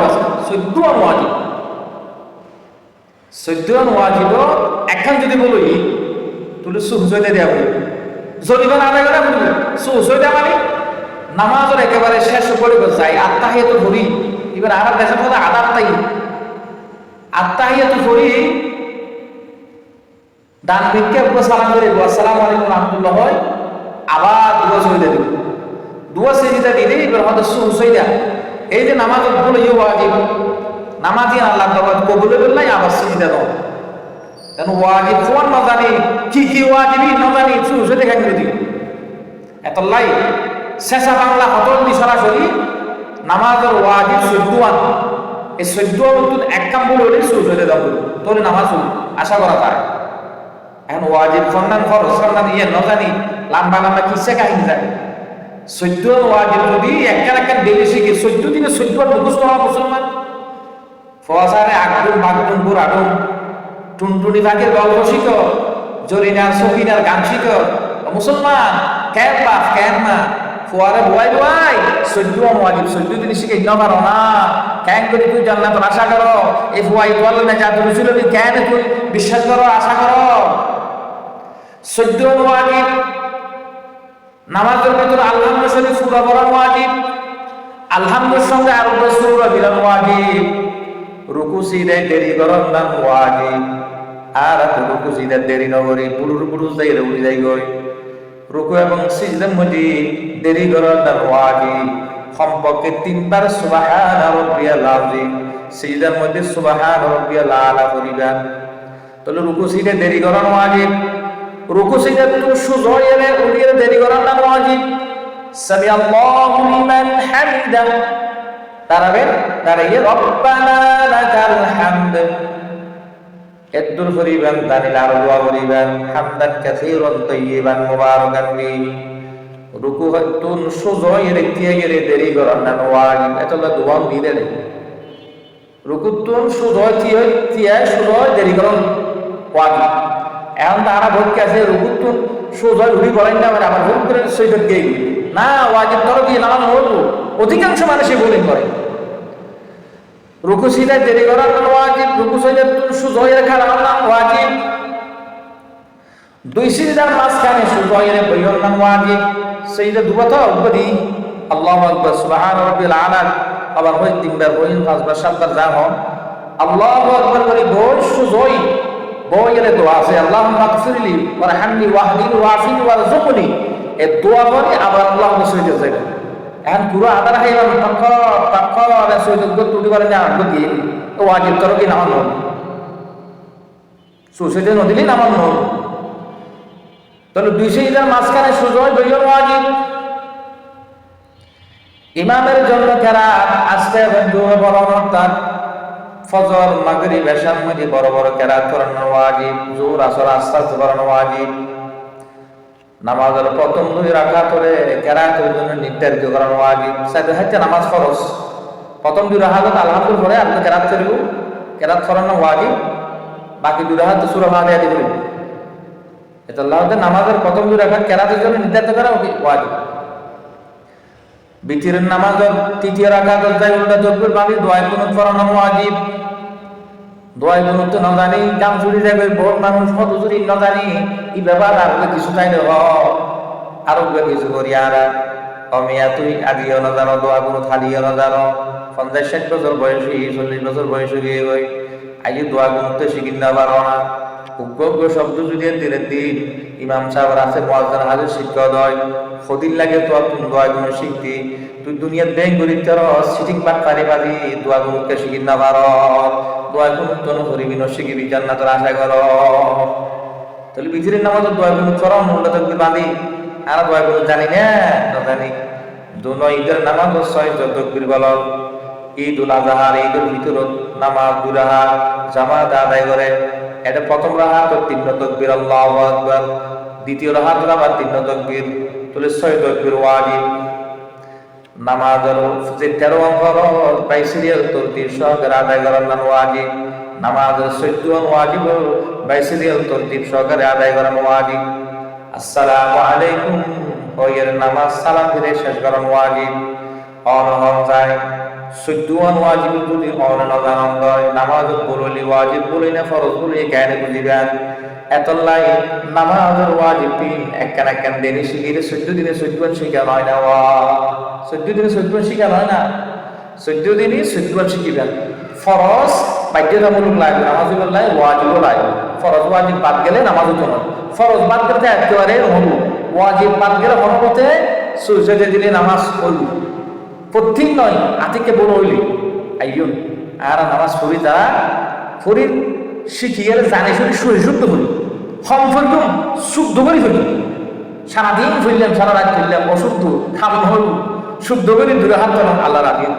আছে চৈধ্য ওয়াজিব ওয়াজিব এখন যদি বলি তুলে সুহসইতে দেওয়া বলি জরিমান আদায় করা বলি সুহসইতে মানে নামাজের একেবারে শেষ পড়ে যায় আত্মাহিয়া তো ধরি এবার আমার দেশের মধ্যে আদার তাই আত্মাহিয়া তো ধরি ডান দিককে সালাম করে আসসালামু আলাইকুম হয় আবার দুয়া সইদা দিব দুয়া সেজিদা দিলে এবার হয়তো সুসইদা এই যে নামাজ বলে ইউ ওয়াজিব। নামাজি আল্লাহ তাআলা কবুল করলাই আবার সেজিদা দাও। কেন ওয়াজিব? কোন না জানি, কি কি ওয়াজিবি না জানি সুসই দেখা করে দিই। এত লাই শেষা বাংলা হতল দি সরাসরি নামাজের ওয়াজিব সদ্দুয়ান এই সদ্দুয়ান নতুন এক কাম বলে হলে সুসইদা দাও তোর নামাজ আশা করা যায়। এখন ওয়াজিব সন্ধান ফরজ সন্ধান ইয়ে ন জানি, লম্বা লম্বা কিসে কাহিনী যায়। চৈদ্য ওয়াজিব যদি একখান একখান ডেলি শিখে চৈদ্য দিনে চৈদ্য মুখস্থ হওয়া মুসলমান ফসারে বাগডুম বুর আডুম টুনটুনি ভাগের গল্প শিখ জরিনার সকিনার গান শিখ মুসলমান কেন বাপ, কেন মা ফোয়ারে বয় বয় চৈদ্য ওয়াজিব চৈদ্য দিন শিখে ইন্ন পারো না কেন করে তুই জান্নাত আশা করো এই ফুয়াই বল না যা তুমি ছিল কেন তুই বিশ্বাস করো আশা করো চৈদ্য ওয়াজিব নামাজের ভিতরে আলহামদুল শরীফ সুরা পড়া ওয়াজিব, আলহামদুর সঙ্গে আরও সুরা বিলাম ওয়াজিব। রুকু সিদে দেরি করন নাম ওয়াজিব। আর এত রুকু সিদে দেরি নগরী পুরুষ পুরুষ যাই উড়ি যাই গই রুকু এবং সিজদার মধ্যে দেরি করন নাম ওয়াজিব। সম্পর্কে তিনবার সুবাহান রব্বিয়াল আযীম সিজদার মধ্যে সুবাহান রব্বিয়াল আলা করিবেন তাহলে রুকু সিদে দেরি করন, ওয়াজিব। রুকু সিজদা তুমি সুজয়ের উড়িয়ে দেরি করার নাম ওয়াজিব সামি আল্লাহু লিমান হামিদা দাঁড়াবেন দাঁড়িয়ে রব্বানা লাকাল হামদ। এদ্দুর করিবেন, দানিল আর দোয়া করিবেন হামদান কাসীরান তাইয়িবান মুবারাকান ফিহি রুকু হতুন সুজয়ের দিয়ে গেলে দেরি করার নাম ওয়াজিব এতলা দোয়া দিয়ে দেয় রুকুতুন সুজয় দিয়ে দিয়ে সুজয় দেরি করার ওয়াজিব এখন তারা ভোটকে আছে রুকুত সোজয় ঘুরি বলেন না মানে আমার ভুল করে সৈকত গিয়ে না ওয়াজিব ধরো দিয়ে নামান হলো। অধিকাংশ মানুষই বোলিং করে। রুকু সিদা দেরি করার নাম ওয়াজিব রুকু সিদা সুজয়ের খারাপ নাম ওয়াজিব। দুই সিদার মাঝখানে সুজয়ের বইয়ের নাম ওয়াজিব। সেইটা দুবাত উপদি আল্লাহ আকবর, সুবহান রাব্বিল আলা আবার হই তিনবার হই পাঁচবার, সাতবার, যা হন আল্লাহ আকবর সুজয় বইয়ের দোয়া আছে আল্লাহ মাগফিরলি ওয়ারহামনি ওয়াহদিনি ওয়াফিনি ওয়ারজুকনি এই দোয়া করে আবার আল্লাহ সৈতে যাবে এখন পুরো আদার হাইলাম তক্ক তক্ক আর গো তুটি করে না, আগ দিয়ে তো ওয়াজিব তর কি নামান নন সুসৈতে নদিলি নামান নন তাহলে দুই সেইটার মাঝখানে সুজয় দুইজন ওয়াজিব ইমামের জন্য তার ফজর মাগরি বেশার মধ্যে বড় বড় কেরাত করানো ওয়াজিব জোর আসর আস্তে আস্তে করানো ওয়াজিব। নামাজের প্রথম দুই রাখা করে কেরাতের জন্য নির্ধারিত করানো ওয়াজিব। সাথে হচ্ছে নামাজ ফরজ। প্রথম দুই রাখা আলহামদুল পরে আপনি কেরাত করিব। কেরাত করানো ওয়াজিব। বাকি দুই রাখা তো সুর হাদিয়া দিব এটা আল্লাহ নামাজের প্রথম দুই রাখা কেরাতের জন্য নির্ধারিত করা ওয়াজিব। বিতিরের নামাজ তৃতীয় রাখা যাই উল্টা তকবির বাকি দোয়াই কুনুত পড়ানো ওয়াজিব। দোয়াই কুনুত তো না জানি কাম চুরি যাবে বহুত মানুষ কত চুরি না জানি ই ব্যাপার আর কিছু চাই হ আরও কিছু করি আর অমিয়া তুই আগিও না জানো দোয়া কোনো খালিও না জানো পঞ্চাশ ষাট বছর বয়সী, চল্লিশ বছর বয়স গিয়ে গই আজ দোয়া তো শিখিন না পারো না। উগ্র শব্দ যদি দিনের দিন। ইমাম সাহেব আছে মহাজন হাজার শিক্ষক হয়। সদিন লাগে তো তুমি দোয়া শিখতি তুই দুনিয়ার দেখ গরিব তোর সিটিং বাট পারি পারি দোয়া শিখি না পার দোয়া তো করিবি, ন শিখিবি, জান্নাতের আশা কর তাহলে বিজিরের নামাজ দোয়া গুলো করো মূল্য থাকবি বাঁধি আর দোয়া জানি না না জানি। দুনো ঈদের নামাজ ছয় তকবির বল ঈদ উল আজহার ঈদের ভিতরত নামাজ দুরাহা, জামাত আদায় করে। এটা প্রথম রাহাত তিন তকবির, আল্লাহু আকবার। দ্বিতীয় রাহাত আবার তিন তকবির, তাহলে ছয় তকবির ওয়াজিব। নামাজের যে তেরো অঙ্ক প্রায় সিরিয়াল তরতিব সহকারে আদায় করার নাম ওয়াজিব। নামাজের চৈদ্দ ওয়াজিব বাই সিরিয়াল তরতিব সহকারে আদায় করার ওয়াজিব। আসসালামু আলাইকুম। ওয়ের নামাজ সালাম ফিরে শেষ করার ওয়াজিব। অনহম যায়। সত্যুয়ান ওয়াজিব যদি না হয় নামাজ বললি ওয়াজিব বলি না, ফরজ বলি কেন বুঝিবেন? এতলাই নামাজের ওয়াজিব তিন একখান একখান দিনে শিখিয়ে চোদ্দ দিনে চোদ্দন শিখা হয় না, ওয়া। চোদ্দ দিনে চোদ্দন শিখা হয় না? চোদ্দ দিনই চোদ্দন শিখিবেন। ফরজ বাধ্যতামূলক লাগবে নামাজ লাই ওয়াজিবও লাগবে ফরজ ওয়াজিব বাদ গেলে নামাজ হতো না। ফরজ বাদ গেলে একেবারে হল। ওয়াজিব বাদ গেলে হরমতে সূর্যতে দিলে নামাজ হইব প্রত্যেক নয়, আতিকে বড় হইলি। আইয়ন আর নামাজ পড়ি তারা ফরির শিখিয়ে জানে শুনি শুয়ে শুদ্ধ করি হম ফেললাম শুদ্ধ করি ফেলি সারাদিন ফেললাম সারা রাত ফেললাম অশুদ্ধ খাম হল শুদ্ধ করে, দূরে হাত আল্লাহ রাখেন।